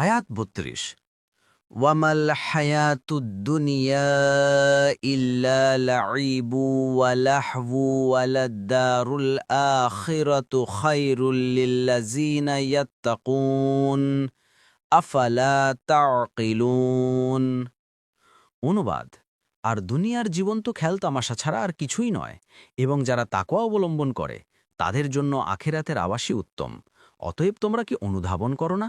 আয়াত বত্রিশ। ওয়ামাল হায়াতুদ্দুনিয়া ইল্লা লাইবু ওয়ালাহবু ওয়ালাদ্দারুল আখিরাতু খায়রুল লিল্লাযিনা ইয়াত্তাকুন। আফালা তাকিলুন অনুবাদ আর দুনিয়ার জীবন তো খেলতামাশা ছাড়া আর কিছুই নয় এবং যারা তাকওয়া অবলম্বন করে তাদের জন্য আখেরাতের আবাসই উত্তম। অতএব তোমরা কি অনুধাবন করো না?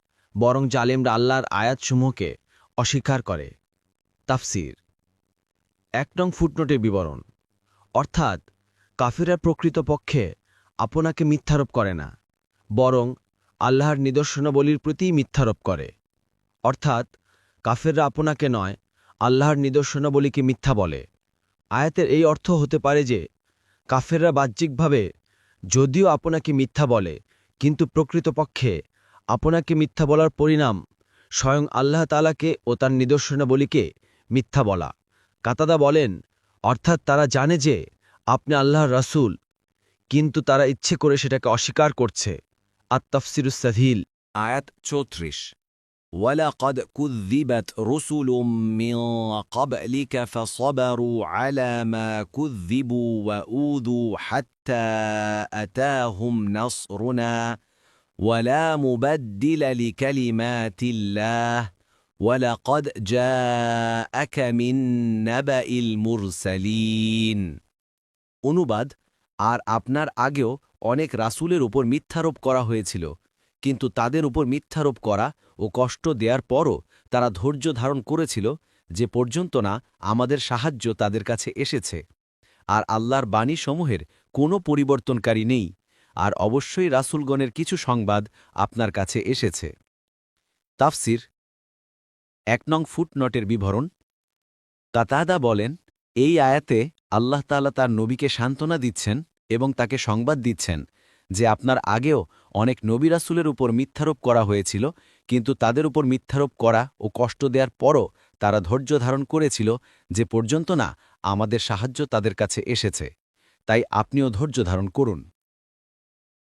বরং জালেমরা আল্লাহর আয়াতসমূহকে অস্বীকার করে। তাফসির। এক নং ফুটনোটের বিবরণ। অর্থাৎ কাফিরা প্রকৃতপক্ষে আপনাকে মিথ্যারোপ করে না, বরং আল্লাহর নিদর্শনাবলীর প্রতি মিথ্যারোপ করে। অর্থাৎ, কাফেররা আপনাকে নয়, আল্লাহর নিদর্শনাবলীকে মিথ্যা বলে। আয়াতের এই অর্থ হতে পারে যে, কাফেররা বাহ্যিকভাবে যদিও আপনাকে মিথ্যা বলে, কিন্তু প্রকৃতপক্ষে আপনাকে মিথ্যা বলার পরিণাম স্বয়ং আল্লাহ তালাকে ও তার নিদর্শনাবলীকে মিথ্যা বলা কাতাদা বলেন অর্থাৎ তারা জানে যে আপনি আল্লাহর রাসূল কিন্তু তারা ইচ্ছে করে সেটাকে অস্বীকার করছে আত্তাফসিরুসাধিল আয়াত চৌত্রিশ ولقد كذبت رسل من قبلك فصبروا على ما كذبوا وأوذوا حتى أتاهم نصرنا ولا مبدل لكلمات الله ولقد جاءك من نبأ المرسلين অনুবাদ আর আপনার আগেও অনেক রাসূলের উপর মিথ্যারোপ করা হয়েছিল কিন্তু তাদের উপর মিথ্যারোপ করা ও কষ্ট দেওয়ার পরও তারা ধৈর্য ধারণ করেছিল যে পর্যন্ত না আমাদের সাহায্য তাদের কাছে এসেছে আর আল্লাহর বাণীসমূহের কোনো পরিবর্তনকারী নেই আর অবশ্যই রাসূলগণের কিছু সংবাদ আপনার কাছে এসেছে। তাফসির এক নং ফুটনটের বিবরণ। কাতাদা বলেন, এই আয়াতে আল্লাহ তাআলা তার নবীকে সান্ত্বনা দিচ্ছেন এবং তাকে সংবাদ দিচ্ছেন যে আপনার আগেও অনেক নবী রাসূলের উপর মিথ্যারোপ করা হয়েছিল, কিন্তু তাদের উপর মিথ্যারোপ করা ও কষ্ট দেওয়ার পরও তারা ধৈর্য ধারণ করেছিল যে পর্যন্ত না আমাদের সাহায্য তাদের কাছে এসেছে। তাই আপনিও ধৈর্য ধারণ করুন।